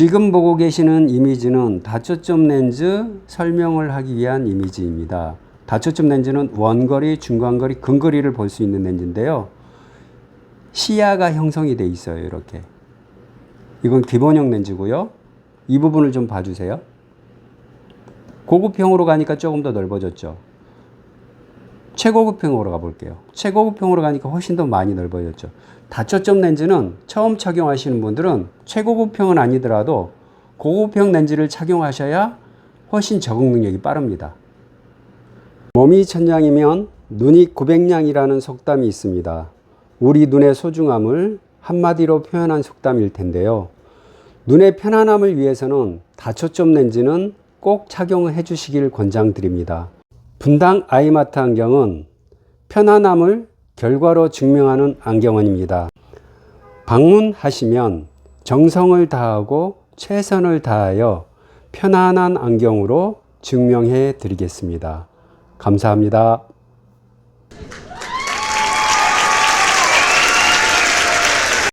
지금 보고 계시는 이미지는 다초점 렌즈 설명을 하기 위한 이미지입니다. 다초점 렌즈는 원거리, 중간거리, 근거리를 볼 수 있는 렌즈인데요. 시야가 형성이 돼 있어요. 이렇게. 이건 기본형 렌즈고요. 이 부분을 좀 봐주세요. 고급형으로 가니까 조금 더 넓어졌죠. 최고급형으로 가볼게요. 최고급형으로 가니까 훨씬 더 많이 넓어졌죠. 다초점 렌즈는 처음 착용하시는 분들은 최고급형은 아니더라도 고급형 렌즈를 착용하셔야 훨씬 적응 능력이 빠릅니다. 몸이 천냥이면 눈이 구백냥이라는 속담이 있습니다. 우리 눈의 소중함을 한마디로 표현한 속담일 텐데요. 눈의 편안함을 위해서는 다초점 렌즈는 꼭 착용해 주시길 권장드립니다. 분당 아이마트 안경은 편안함을 결과로 증명하는 안경원입니다. 방문하시면 정성을 다하고 최선을 다하여 편안한 안경으로 증명해 드리겠습니다. 감사합니다.